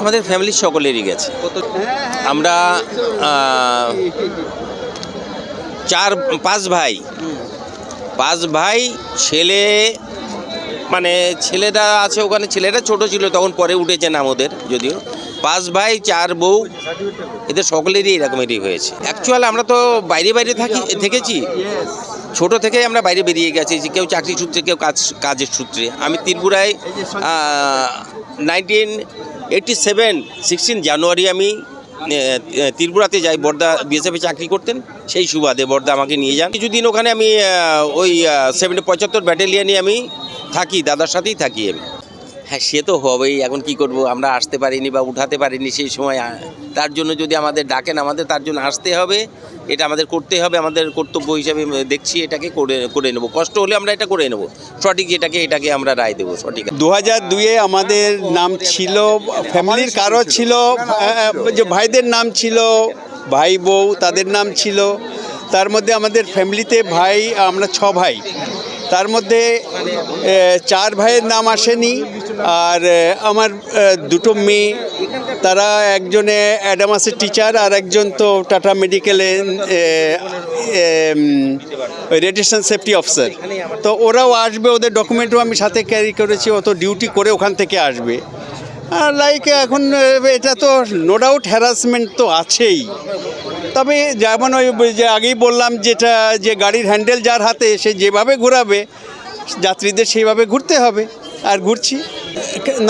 আমাদের ফ্যামিলির সকলেরই গেছে। আমরা চার, পাঁচ ভাই। পাঁচ ভাই, ছেলে মানে ছেলেটা আছে ওখানে, ছেলেটা ছোট ছিল, তখন পরে উঠেছে নাম ওদের যদিও। পাঁচ ভাই, চার বউ, এদের সকলেরই এরকমেরই হয়েছে। অ্যাকচুয়াল আমরা তো বাইরে বাইরে থাকি, থেকেছি। ছোট থেকেই আমরা বাইরে বেরিয়ে গেছি, যে কেউ চাকরি সূত্রে, কেউ কাজ, কাজের সূত্রে। আমি ত্রিপুরায় nineteen eighty seven sixteen January আমি ত্রিপুরাতে যাই, বর্দা বিএসএফে চাকরি করতেন, সেই সুবাদে বর্দা আমাকে নিয়ে যান। কিছুদিন ওখানে আমি ওই সেভেন্টি পঁচাত্তর ব্যাটালিয়ানে আমি থাকি, দাদার সাথেই থাকি আমি। হ্যাঁ সে তো হবেই। এখন কি করব? আমরা আসতে পারিনি বা উঠাতে পারিনি সেই সময়। তার জন্য যদি আমাদের ডাকেন, আমাদের তার জন্য আসতে হবে। এটা আমাদের করতে হবে। আমাদের কর্তব্য হিসাবে দেখছি এটাকে করে করে নেব। কষ্ট হলে আমরা এটা করে নেব। সঠিক এটাকে এটাকে আমরা রায় দেবো, সঠিক। দু হাজার দুইয়ে আমাদের নাম ছিল, ফ্যামিলির কারও ছিল যে ভাইদের নাম ছিল, ভাই, বউ, তাদের নাম ছিল। তার মধ্যে আমাদের ফ্যামিলিতে ভাই, আমরা ছ ভাই। তার মধ্যে চার ভাইয়ের নাম আসেনি, আর আমার দুটো মেয়ে। তারা একজনে অ্যাডামাসের টিচার, আর একজন তো টাটা মেডিকেলে রেডিয়েশন সেফটি অফিসার। তো ওরাও আসবে, ওদের ডকুমেন্টও আমি সাথে ক্যারি করেছি অত ডিউটি করে ওখান থেকে আসবে। লাইক এখন এটা তো নো ডাউট হ্যারাসমেন্ট তো আছেই। তবে যেমন ওই যে আগেই বললাম যেটা, যে গাড়ির হ্যান্ডেল যার হাতে সে যেভাবে ঘোরাবে, যাত্রীদের সেইভাবে ঘুরতে হবে, আর ঘুরছি।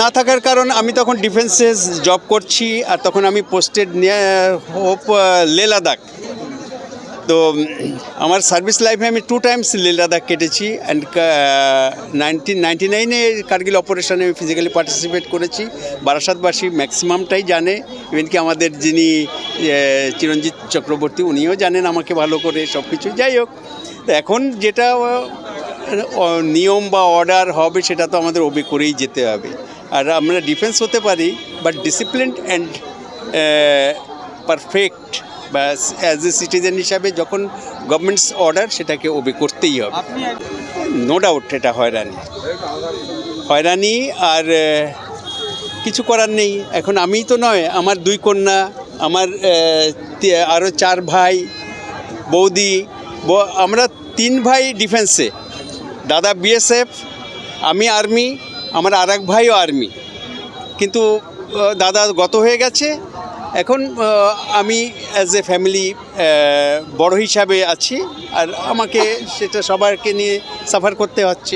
না থাকার কারণ আমি তখন ডিফেন্সে জব করছি, আর তখন আমি পোস্টেড হোপ লে লাদাখ। তো, আমার সার্ভিস লাইফে আমি টু টাইমস লে লাদাখ কেটেছি অ্যান্ড নাইনটিন নাইনটি নাইনে কার্গিল অপারেশনে আমি ফিজিক্যালি পার্টিসিপেট করেছি। বারাসাতবাসী ম্যাক্সিমামটাই জানে। ইভেন কি আমাদের যিনি চিরঞ্জিত চক্রবর্তী, উনিও জানেন আমাকে ভালো করে সব কিছু যাই হোক, তো এখন যেটা নিয়ম বা অর্ডার হবে সেটা তো আমাদের ওবে করেই যেতে হবে। আর আমরা ডিফেন্স হতে পারি বাট ডিসিপ্লিন অ্যান্ড পারফেক্ট বা অ্যাজ এ সিটিজেন হিসাবে যখন গভর্নমেন্টস অর্ডার সেটাকে ওবে করতেই হবে। নো ডাউট এটা হয়রানি। হয়রানি আর কিছু করার নেই। এখন আমিই তো নয় আমার দুই কন্যা আমার আরও চার ভাই বৌদি ব- আমরা তিন ভাই ডিফেন্সে দাদা বিএসএফ আমি আর্মি আমার আর এক ভাইও আর্মি কিন্তু দাদা গত হয়ে গেছে এখন আমি অ্যাজ এ ফ্যামিলি বড় হিসাবে আছি, আর আমাকে সেটা সবারকে নিয়ে সাফার করতে হচ্ছে।